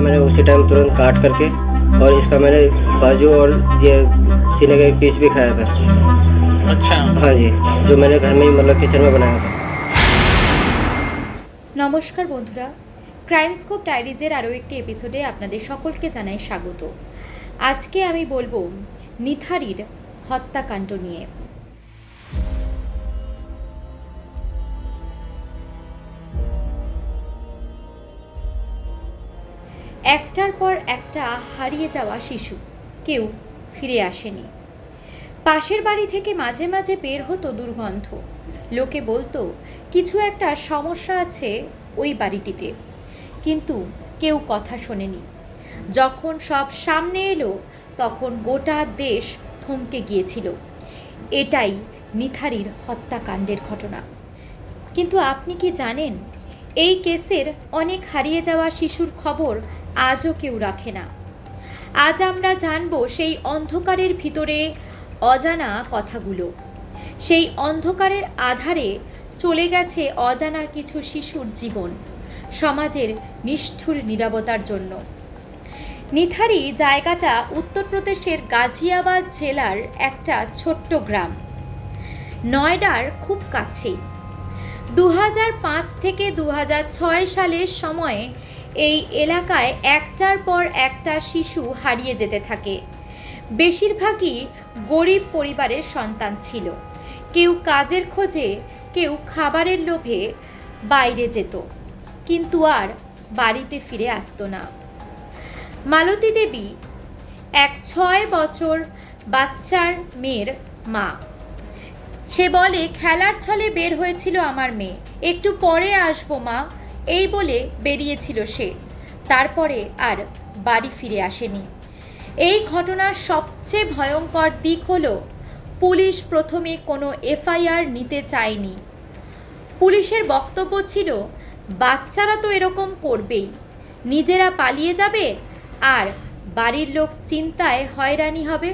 मैंने उसी टाइम तुरंत काट करके और इसका मैंने बाजू और ये सीने का एक पीस भी खाया था अच्छा हाँ जी जो मैंने घर में ही मतलब किचन में बनाया था নমস্কার বন্ধুরা ক্রাইম স্কোপ ডায়েরিজের আরও একটি এপিসোডে আপনাদের সকলকে জানাই স্বাগত আজকে আমি বলবো নিথারির হত্যাকাণ্ড নিয়ে একটার পর একটা হারিয়ে যাওয়া শিশু। কেউ ফিরে আসেনি। পাশের বাড়ি থেকে মাঝে মাঝে বের হতো দুর্গন্ধ। লোকে বলতো, কিছু একটা সমস্যা আছে ওই বাড়িটিতে। কিন্তু কেউ কথা শোনেনি। যখন সব সামনে এলো, তখন গোটা দেশ থমকে গিয়েছিল। এটাই নিথারির হত্যাকাণ্ডের ঘটনা। কিন্তু আপনি কি জানেন, এই কেসের অনেক হারিয়ে যাওয়া শিশুর খবর আজও কেউ রাখে না। আজ আমরা জানব সেই অন্ধকারের ভিতরে অজানা কথাগুলো। সেই অন্ধকারের আধারে চলে গেছে অজানা কিছু শিশুর জীবন, সমাজের নিষ্ঠুর নিরাপত্তার জন্য। নিথারি জায়গাটা উত্তরপ্রদেশের গাজিয়াবাদ জেলার একটা ছোট্ট গ্রাম। নয়ডার খুব কাছেই। দু থেকে দু সালের সময়ে এই এলাকায় একটার পর একটা শিশু হারিয়ে যেতে থাকে। বেশিরভাগই গরিব পরিবারের সন্তান ছিল। কেউ কাজের খোঁজে, কেউ খাবারের লোভে বাইরে যেত। কিন্তু আর বাড়িতে ফিরে আসতো না। মালতী দেবী, এক ছয় বছর বাচ্চার মেয়ের মা। সে বলে, খেলার ছলে বের হয়েছিল আমার মেয়ে। একটু পরে আসব মা। এই বলে বেরিয়েছিল সে। তারপরে আর বাড়ি ফিরে আসেনি। এই ঘটনার সবচেয়ে ভয়ঙ্কর দিক হলো, পুলিশ প্রথমে কোনো এফআইআর নিতে চায়নি। পুলিশের বক্তব্য ছিল, বাচ্চারা তো এরকম করবেই, নিজেরা পালিয়ে যাবে আর বাড়ির লোক চিন্তায় হয়রানি হবে।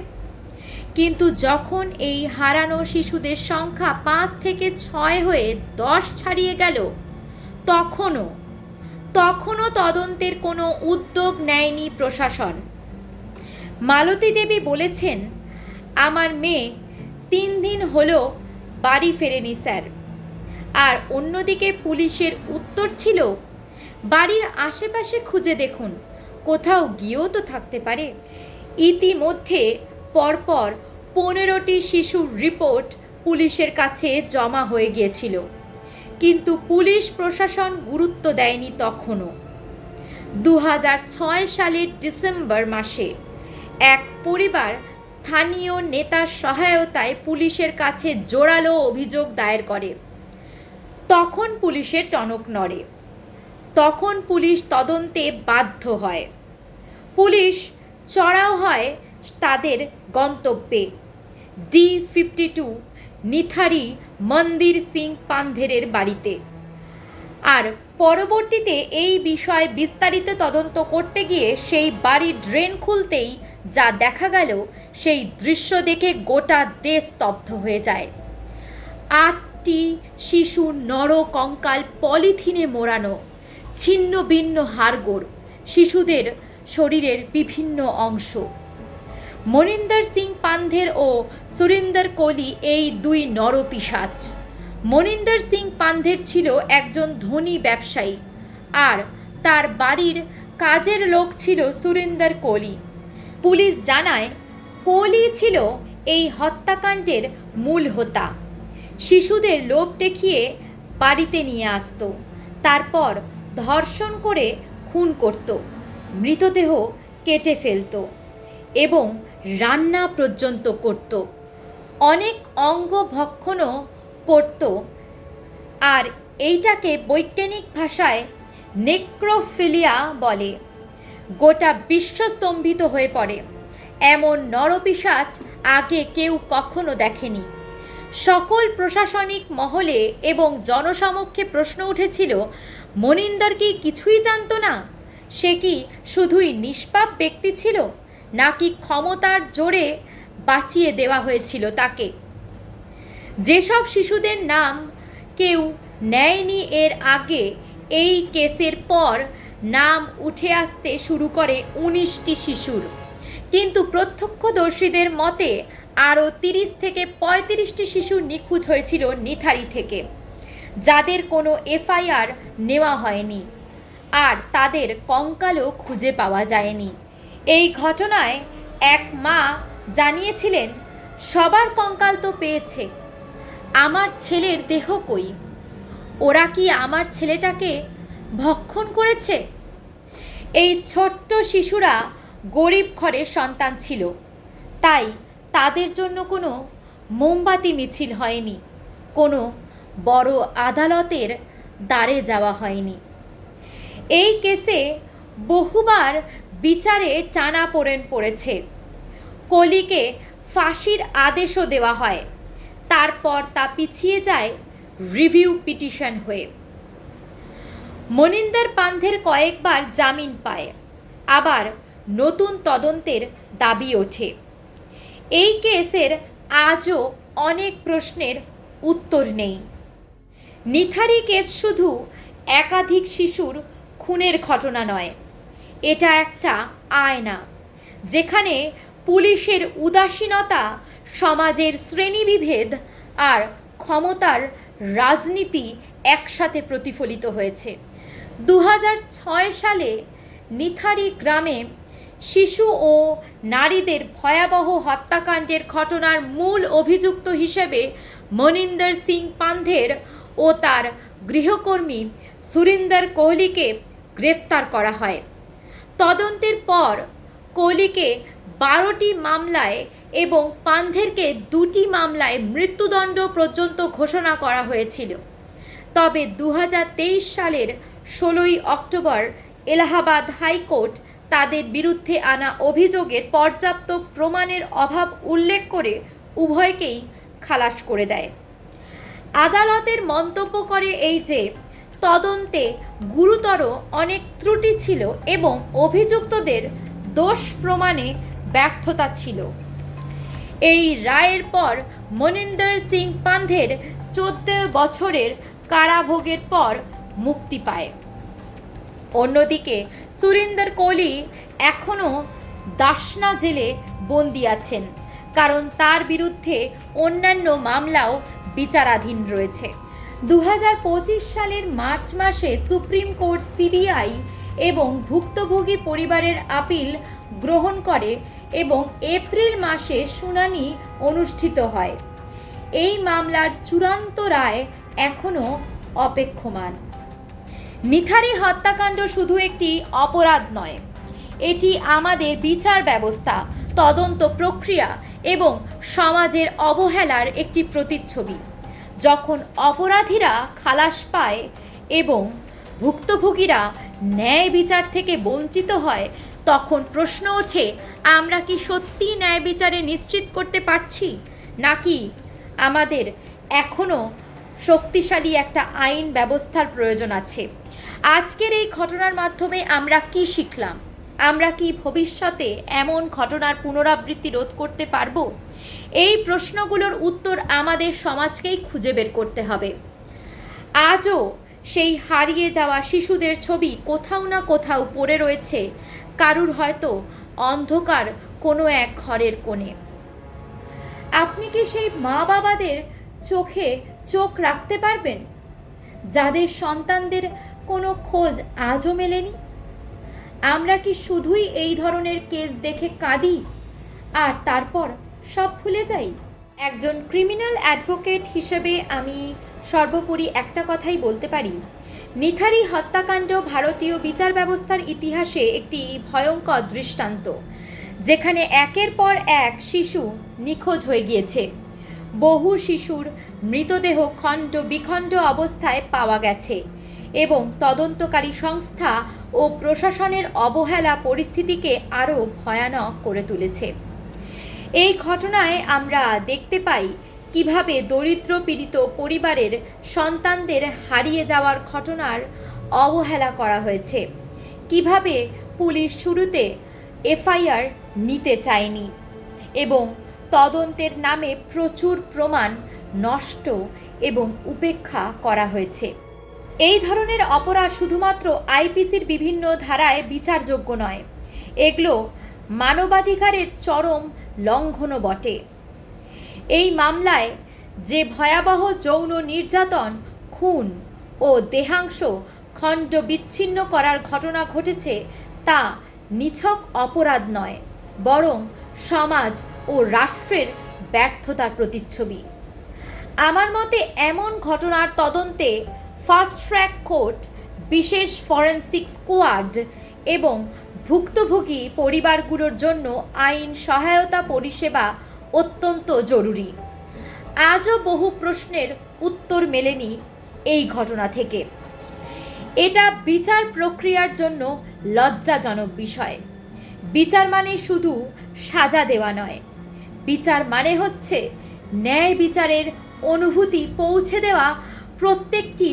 কিন্তু যখন এই হারানো শিশুদের সংখ্যা পাঁচ থেকে ছয় হয়ে দশ ছাড়িয়ে গেল তখনও তখনও তদন্তের কোনো উদ্যোগ নেয়নি প্রশাসন। মালতী দেবী বলেছেন, আমার মেয়ে তিন দিন হলো বাড়ি ফেরেনি স্যার। আর অন্যদিকে পুলিশের উত্তর ছিল, বাড়ির আশেপাশে খুঁজে দেখুন, কোথাও গিয়েও তো থাকতে পারে। ইতিমধ্যে পরপর পনেরোটি শিশুর রিপোর্ট পুলিশের কাছে জমা হয়ে গিয়েছিল। কিন্তু পুলিশ প্রশাসন গুরুত্ব দেয়নি তখনও। দু ছয় সালের ডিসেম্বর মাসে এক পরিবার স্থানীয় নেতার সহায়তায় পুলিশের কাছে জোরালো অভিযোগ দায়ের করে। তখন পুলিশের টনক নড়ে। তখন পুলিশ তদন্তে বাধ্য হয়। পুলিশ চড়াও হয় তাদের গন্তব্যে। ডি ফিফটি টু নিথারি মন্দির সিং পান্ধেরের বাড়িতে। আর পরবর্তীতে এই বিষয়ে বিস্তারিত তদন্ত করতে গিয়ে সেই বাড়ির ড্রেন খুলতেই যা দেখা গেল, সেই দৃশ্য দেখে গোটা দেশ স্তব্ধ হয়ে যায়। আটটি শিশু নর কঙ্কাল পলিথিনে মোড়ানো, ছিন্ন ভিন্ন হাড়গোড়, শিশুদের শরীরের বিভিন্ন অংশ। মনিন্দর সিং পান্ধের ও সুরিন্দর কোহলি এই দুই নরপিসাচ মনিন্দর সিং পান্ধের ছিল একজন ধনী ব্যবসায়ী আর তার বাড়ির কাজের লোক ছিল সুরিন্দর কোহলি। পুলিশ জানায়, কোহলি ছিল এই হত্যাকাণ্ডের মূল হোতা। শিশুদের লোভ দেখিয়ে বাড়িতে নিয়ে আসতো, তারপর ধর্ষণ করে খুন করত, মৃতদেহ কেটে ফেলতো এবং রান্না পর্যন্ত করত। অনেক অঙ্গ ভক্ষণও করত। আর এইটাকে বৈজ্ঞানিক ভাষায় নেক্রোফিলিয়া বলে। গোটা বিশ্ব স্তম্ভিত হয়ে পড়ে। এমন নরপিসাচ আগে কেউ কখনো দেখেনি। সকল প্রশাসনিক মহলে এবং জনসমক্ষে প্রশ্ন উঠেছিল, মনিন্দর কি কিছুই জানতো না? সে কি শুধুই নিষ্পাপ ব্যক্তি ছিল? নাকি ক্ষমতার জোরে বাঁচিয়ে দেওয়া হয়েছিল তাকে। যেসব শিশুদের নাম কেউ নেয়নি এর আগে, এই কেসের পর নাম উঠে আসতে শুরু করে উনিশটি শিশুর। কিন্তু প্রত্যক্ষদর্শীদের মতে, আরও তিরিশ থেকে পঁয়ত্রিশটি শিশু নিখোঁজ হয়েছিল নিথারি থেকে, যাদের কোনো এফআইআর নেওয়া হয়নি। আর তাদের কঙ্কালও খুঁজে পাওয়া যায়নি। এই ঘটনায় এক মা জানিয়েছিলেন, সবার কঙ্কাল তো পেয়েছে। আমার ছেলের দেহ কই? ওরা কি আমার ছেলেটাকে ভক্ষণ করেছে? এই ছোট্ট শিশুরা গরিব ঘরের সন্তান ছিল। তাই তাদের জন্য কোনো মোমবাতি মিছিল হয়নি, কোনো বড় আদালতের দ্বারে যাওয়া হয়নি। এই কেসে বহুবার বিচারে টানা পড়েন পড়েছে। কলিকে ফাঁসির আদেশও দেওয়া হয়। তারপর তা পিছিয়ে যায় রিভিউ পিটিশন হয়ে। মনিন্দর পান্থের কয়েকবার জামিন পায়। আবার নতুন তদন্তের দাবি ওঠে। এই কেসের আজও অনেক প্রশ্নের উত্তর নেই। নিথারি কেস শুধু একাধিক শিশুর খুনের ঘটনা নয়। এটা একটা আয়না, যেখানে পুলিশের উদাসীনতা, সমাজের শ্রেণীবিভেদ আর ক্ষমতার রাজনীতি একসাথে প্রতিফলিত হয়েছে। দু হাজার ছয় সালে নিথারি গ্রামে শিশু ও নারীদের ভয়াবহ হত্যাকাণ্ডের ঘটনার মূল অভিযুক্ত হিসেবে মনিন্দর সিং পান্ধের ও তার গৃহকর্মী সুরিন্দর কোহলিকে গ্রেফতার করা হয়। তদন্তের পর কোহলিকে বারোটি মামলায় এবং পান্ধেরকে দুটি মামলায় মৃত্যুদণ্ড পর্যন্ত ঘোষণা করা হয়েছিল। তবে দু হাজার তেইশ সালের ষোলোই অক্টোবর এলাহাবাদ হাইকোর্ট তাদের বিরুদ্ধে আনা অভিযোগের পর্যাপ্ত প্রমাণের অভাব উল্লেখ করে উভয়কেই খালাস করে দেয়। আদালতের মন্তব্য করে এই যে তদন্তে গুরুতর অনেক ত্রুটি ছিল এবং অভিযুক্তদের দোষ প্রমাণে ব্যর্থতা ছিল। এই রায়ের পর মনিন্দর সিং পান্ধের চোদ্দ বছরের কারাভোগের পর মুক্তি পায়। অন্যদিকে সুরিন্দর কোহলি এখনও দাসনা জেলে বন্দি আছেন, কারণ তার বিরুদ্ধে অন্যান্য মামলাও বিচারাধীন রয়েছে। দু হাজার পঁচিশ সালের মার্চ মাসে সুপ্রিম কোর্ট সিবিআই এবং ভুক্তভোগী পরিবারের আপিল গ্রহণ করে এবং এপ্রিল মাসে শুনানি অনুষ্ঠিত হয়। এই মামলার চূড়ান্ত রায় এখনও অপেক্ষমান। নিথারি হত্যাকাণ্ড শুধু একটি অপরাধ নয়, এটি আমাদের বিচার ব্যবস্থা, তদন্ত প্রক্রিয়া এবং সমাজের অবহেলার একটি প্রতিচ্ছবি। যখন অপরাধীরা খালাস পায় এবং ভুক্তভোগীরা ন্যায় বিচার থেকে বঞ্চিত হয়, তখন প্রশ্ন ওঠে, আমরা কি সত্যি ন্যায় বিচারে নিশ্চিত করতে পারছি? নাকি আমাদের এখনও শক্তিশালী একটা আইন ব্যবস্থার প্রয়োজন আছে? আজকের এই ঘটনার মাধ্যমে আমরা কি শিখলাম? আমরা কি ভবিষ্যতে এমন ঘটনার পুনরাবৃত্তি রোধ করতে পারব? এই প্রশ্নগুলোর উত্তর আমাদের সমাজকেই খুঁজে বের করতে হবে। আজও সেই হারিয়ে যাওয়া শিশুদের ছবি কোথাও না কোথাও পড়ে রয়েছে, কারুর হয়তো অন্ধকার কোনো এক ঘরের কোণে। আপনি কি সেই মা বাবাদের চোখে চোখ রাখতে পারবেন? যাদের সন্তানদের কোনো খোঁজ আজও মেলেনি? আমরা কি শুধুই এই ধরনের কেস দেখে কাঁদি? আর তারপর সব ভুলে যাই। একজন ক্রিমিনাল অ্যাডভোকেট হিসেবে আমি সর্বোপরি একটা কথাই বলতে পারি। নিথারি হত্যাকাণ্ড ভারতীয় বিচার ব্যবস্থার ইতিহাসে একটি ভয়ঙ্কর দৃষ্টান্ত, যেখানে একের পর এক শিশু নিখোঁজ হয়ে গিয়েছে। বহু শিশুর মৃতদেহ খণ্ড বিখণ্ড অবস্থায় পাওয়া গেছে এবং তদন্তকারী সংস্থা ও প্রশাসনের অবহেলা পরিস্থিতিকে আরও ভয়ানক করে তুলেছে। এই ঘটনায় আমরা দেখতে পাই কীভাবে দরিদ্র পীড়িত পরিবারের সন্তানদের হারিয়ে যাওয়ার ঘটনার অবহেলা করা হয়েছে। কীভাবে পুলিশ শুরুতে এফআইআর নিতে চায়নি এবং তদন্তের নামে প্রচুর প্রমাণ নষ্ট এবং উপেক্ষা করা হয়েছে। এই ধরনের অপরাধ শুধুমাত্র আইপিসির বিভিন্ন ধারায় বিচারযোগ্য নয়। এগুলো মানবাধিকারের চরম লঙ্ঘনও বটে। এই মামলায় যে ভয়াবহ যৌন নির্যাতন, খুন ও দেহাংশ খণ্ড বিচ্ছিন্ন করার ঘটনা ঘটেছে, তা নিছক অপরাধ নয়, বরং সমাজ ও রাষ্ট্রের ব্যর্থতার প্রতিচ্ছবি। আমার মতে এমন ঘটনার তদন্তে ফাস্ট ট্র্যাক কোর্ট, বিশেষ ফরেনসিক স্কোয়াড এবং ভুক্তভোগী পরিবারগুলোর জন্য আইন সহায়তা পরিষেবা অত্যন্ত জরুরি। আজও বহু প্রশ্নের উত্তর মেলেনি এই ঘটনা থেকে। এটা বিচার প্রক্রিয়ার জন্য লজ্জাজনক বিষয়। বিচার মানে শুধু সাজা দেওয়া নয়। বিচার মানে হচ্ছে ন্যায় বিচারের অনুভূতি পৌঁছে দেওয়া প্রত্যেকটি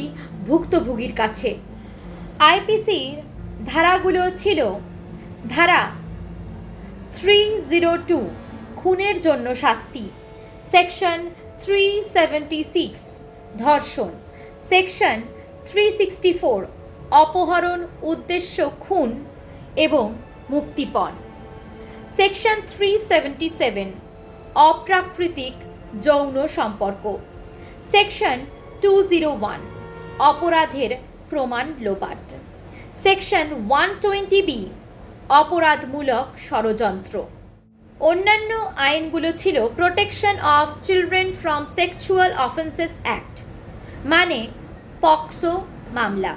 ভুক্তভোগীর কাছে। আইপিসির ধারাগুলো ছিল। ধারা থ্রি জিরো টু খুনের জন্য শাস্তি। সেকশন থ্রি সেভেন্টি সিক্স ধর্ষণ। সেকশন থ্রি সিক্সটি ফোর অপহরণ, উদ্দেশ্য খুন এবং মুক্তিপণ। সেকশন থ্রি সেভেন্টি সেভেন অপ্রাকৃতিক যৌন সম্পর্ক। সেকশন টু জিরো ওয়ান অপরাধের প্রমাণ লোপাট। সেকশন ওয়ান টোয়েন্টি বি অপরাধমূলক ষড়যন্ত্র। অন্যান্য আইনগুলো ছিল protection of children from sexual offences act মানে পক্সো মামলা।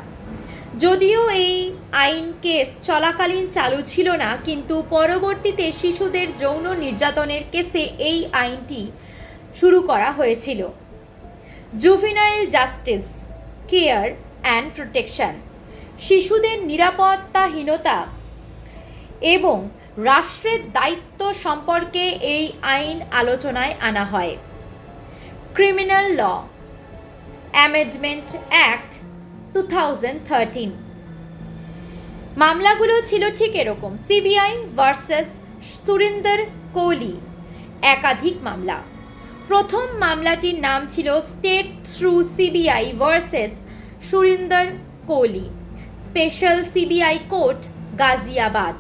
যদিও এই আইন কেস চলাকালীন চালু ছিল না, কিন্তু পরবর্তীতে শিশুদের যৌন নির্যাতনের কেসে এই আইনটি শুরু করা হয়েছিল। Juvenile justice care and protection শিশুদের নিরাপত্তাহীনতা এবং রাষ্ট্রের দায়িত্ব সম্পর্কে এই আইন আলোচনায় আনা হয়। Criminal law, amendment act two thousand thirteen মামলাগুলো ছিল ঠিক এরকম, সিবিআই ভার্সেস সুরিন্দর কোহলি, একাধিক মামলা। প্রথম মামলাটির নাম ছিল state through CBI versus Surinder Kohli. Special CBI court Ghaziabad.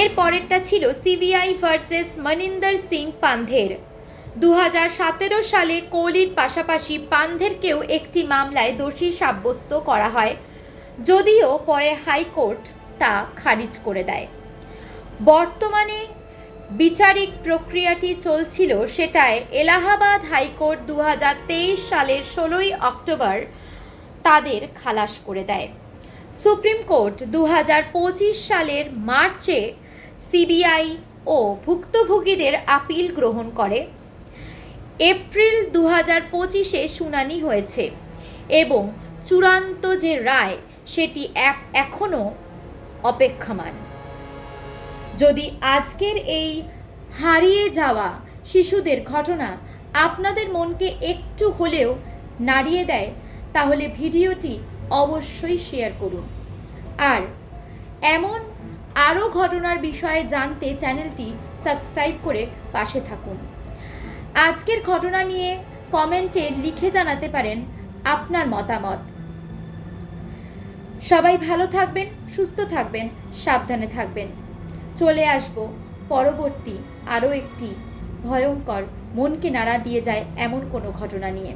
এর পরেরটা ছিল সিবিআই ভার্সেস মনিন্দর সিং পান্ধের। দু হাজার সতেরো সালে কোহলির পাশাপাশি পান্ধেরকেও একটি মামলায় দোষী সাব্যস্ত করা হয়, যদিও পরে হাইকোর্ট তা খারিজ করে দেয়। বর্তমানে বিচারিক প্রক্রিয়াটি চলছিল সেটায় এলাহাবাদ হাইকোর্ট দু হাজার তেইশ সালের ষোলোই অক্টোবর তাদের খালাস করে দেয়। সুপ্রিম কোর্ট দু হাজার পঁচিশ সালের মার্চে সিবিআই ও ভুক্তভোগীদের আপিল গ্রহণ করে। এপ্রিল দু হাজার পঁচিশে শুনানি হয়েছে এবং চূড়ান্ত যে রায়, সেটি এখনও অপেক্ষমান। যদি আজকের এই হারিয়ে যাওয়া শিশুদের ঘটনা আপনাদের মনকে একটু হলেও নাড়িয়ে দেয়, তাহলে ভিডিওটি অবশ্যই শেয়ার করুন। আর এমন আরও ঘটনার বিষয়ে জানতে চ্যানেলটি সাবস্ক্রাইব করে পাশে থাকুন। আজকের ঘটনা নিয়ে কমেন্টে লিখে জানাতে পারেন আপনার মতামত। সবাই ভালো থাকবেন, সুস্থ থাকবেন, সাবধানে থাকবেন। চলে আসব পরবর্তী আরও একটি ভয়ঙ্কর মনকে নাড়া দিয়ে যায় এমন কোনো ঘটনা নিয়ে।